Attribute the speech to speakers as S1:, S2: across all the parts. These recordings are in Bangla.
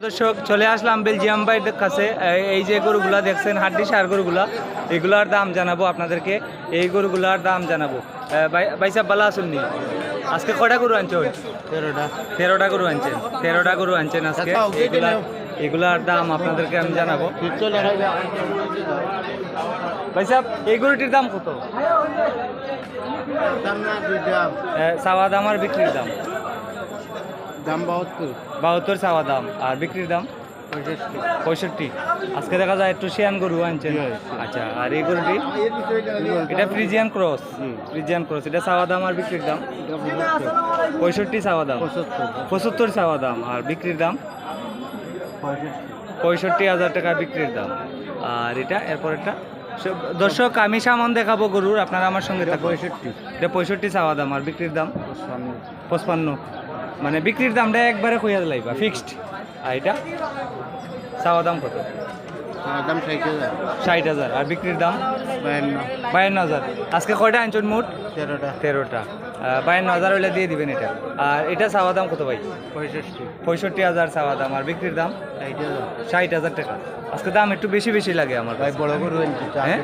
S1: দর্শক চলে আসলাম বেলজিয়াম ভাইদের কাছে। এই- যে গরুগুলা দেখছেন হাড্ডি সার গরুগুলা এগুলার দাম জানাব আপনাদেরকে। এই গরুগুলার দাম জানাব। ভাই- সাহেব ভালো আছেন নি? আজকে কটা গরু আনছেন
S2: তেরোটা।
S1: তেরোটা গরু আনছেন। তেরোটা গরু আনছেন আজকে।
S2: আচ্ছা,
S1: এগুলা এগুলার দাম আপনাদেরকে আমি জানাব। ভাই। সাহেব এই গরুটির দাম কত? চাওয়া দাম আর বিক্রির দাম?
S2: দাম বাহাত্তর।
S1: বাহাত্তর চাওয়া দাম। আর বিক্রির দাম?
S2: পঁয়ষট্টি।
S1: আজকে দেখা যায় একটু শিয়ান গরু আনছেন। আচ্ছা আর এই গরুটি? এটা ফ্রিজিয়ান ক্রস। Friesian cross. এটা চাওয়া দাম আর বিক্রির দাম? পঁয়ষট্টি চাওয়া দাম।
S2: পঁচাত্তর
S1: চাওয়া দাম। আর বিক্রির দাম?
S2: পঁয়ষট্টি
S1: হাজার টাকা বিক্রির দাম। আর এটা এরপর সব- দর্শক আমি সামান দেখাবো গরুর। আপনারা আমার সঙ্গে
S2: পঁয়ষট্টি।
S1: এটা পঁয়ষট্টি চাওয়া দাম। আর বিক্রির দাম? পঁচপান্ন। মানে বিক্রির দামটা একবারে কইয়া লাইবা ফিক্সড আর এটা? চাওয়া দাম কত?
S2: দাম ষাট হাজার।
S1: আর বিক্রির দাম?
S2: বায়ান্ন।
S1: হাজার। আজকে কয়টা আনছেন মোট?
S2: তেরোটা।
S1: তেরোটা। বায়ান্ন হাজার হলে দিয়ে দিবেন এটা। আর এটা চাওয়া দাম কত ভাই?
S2: পঁয়ষট্টি।
S1: পঁয়ষট্টি হাজার চাওয়া দাম। আর বিক্রির দাম?
S2: ষাট হাজার।
S1: টাকা। আজকে দাম একটু বেশি বেশি লাগে আমার
S2: ভাই বড় গরু
S1: হ্যাঁ?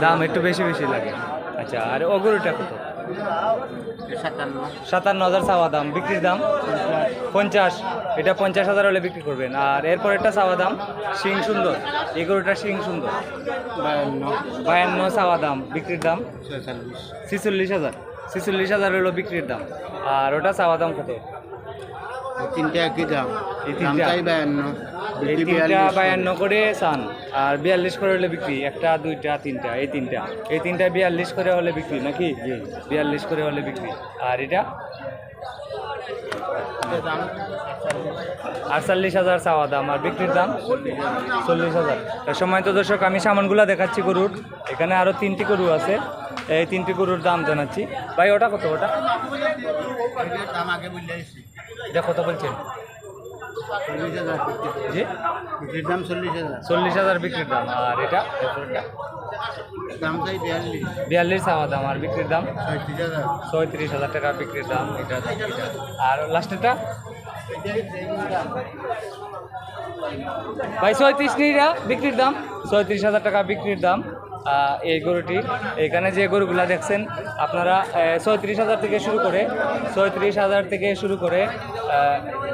S1: দাম একটু বেশি বেশি লাগে। আচ্ছা আর অগরুটা কত?
S2: সাতান্ন
S1: হাজার চাওয়া দাম বিক্রির দাম পঞ্চাশ। এটা পঞ্চাশ হাজার হলে বিক্রি করবেন। আর এরপর একটা চাওয়া দাম শিং সুন্দর। এগারোটা গরুটা শিং সুন্দর।
S2: বায়ান্ন।
S1: চাওয়া দাম বিক্রির দাম ছিচল্লিশ হাজার। ছিচল্লিশ হাজার হলো বিক্রির দাম। আর ওটা চাওয়া দাম কত?
S2: তিনটা একই দাম।
S1: এই
S2: দাম বায়ান্ন।
S1: এই তিনটা বায়ান্ন করে চান। আর বিয়াল্লিশ করে হলে বিক্রি একটা দুইটা তিনটা এই তিনটা। এই তিনটা বিয়াল্লিশ করে হলে বিক্রি নাকি? বিয়াল্লিশ করে হলে বিক্রি। আর এটা? আটচল্লিশ হাজার চাওয়া দাম। আর বিক্রির দাম? চল্লিশ হাজার। সময় তো দর্শক আমি সামানগুলো দেখাচ্ছি গরুর। এখানে আরও তিনটি গরু আছে। এই তিনটি গরুর দাম জানাচ্ছি। ভাই ওটা কত? ওটা?
S2: দাম আগে
S1: এটা কত বলছেন?
S2: চল্লিশ হাজার
S1: জি?
S2: বিক্রির দাম চল্লিশ হাজার।
S1: চল্লিশ হাজার বিক্রির দাম। আর এটা? এরপরটা?
S2: দাম চাই বিয়াল্লিশ।
S1: বিয়াল্লিশ দাম। আর বিক্রির দাম?
S2: ছয়ত্রিশ হাজার।
S1: টাকা বিক্রির দাম। এটা। আর লাস্টেরটা? ভাই ছয়ত্রিশ নিরা বিক্রির দাম। ছয়ত্রিশ হাজার টাকা বিক্রির দাম। এই গরুটি। এখানে যে গরুগুলা দেখছেন, আপনারা ছয়ত্রিশ হাজার থেকে শুরু করে, ছয়ত্রিশ হাজার থেকে শুরু করে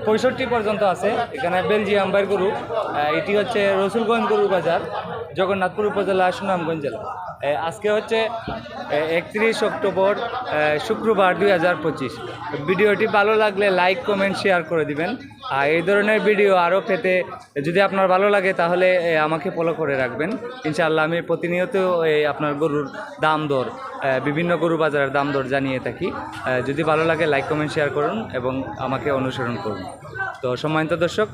S1: পঁয়ষট্টি পর্যন্ত আছে। এখানে বেলজিয়াম বাইর গরু এটি হচ্ছে রসুলগঞ্জ গরু বাজার, জগন্নাথপুর উপজেলা সুনামগঞ্জ জেলা। আজকে হচ্ছে একত্রিশ অক্টোবর শুক্রবার দুই হাজার পঁচিশ। ভিডিওটি ভালো লাগলে লাইক, কমেন্ট, শেয়ার করে দিবেন। আর এই ধরনের ভিডিও আরও পেতে যদি আপনার ভালো লাগে তাহলে আমাকে ফলো করে রাখবেন। ইনশাআল্লাহ আমি প্রতিনিয়ত আপনার গরুর দাম দর বিভিন্ন গরু বাজারের দাম দর জানিয়ে থাকি। যদি ভালো লাগে লাইক, কমেন্ট, শেয়ার করুন এবং আমাকে অনুসরণ করুন। তো সম্মানিত দর্শক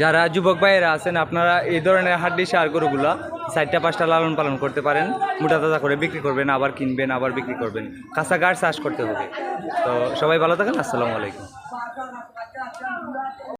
S1: যারা যুবক ভাইয়েরা আছেন, আপনারা এই ধরনের হাড্ডি সার গরুগুলা চারটা পাঁচটা লালন পালন করতে পারেন, মোটা তাজা করে বিক্রি করবেন, আবার কিনবেন, আবার বিক্রি করবেন। কাঁচা গাছ চাষ করতে হবে। তো সবাই ভালো থাকেন, আসসালামু আলাইকুম।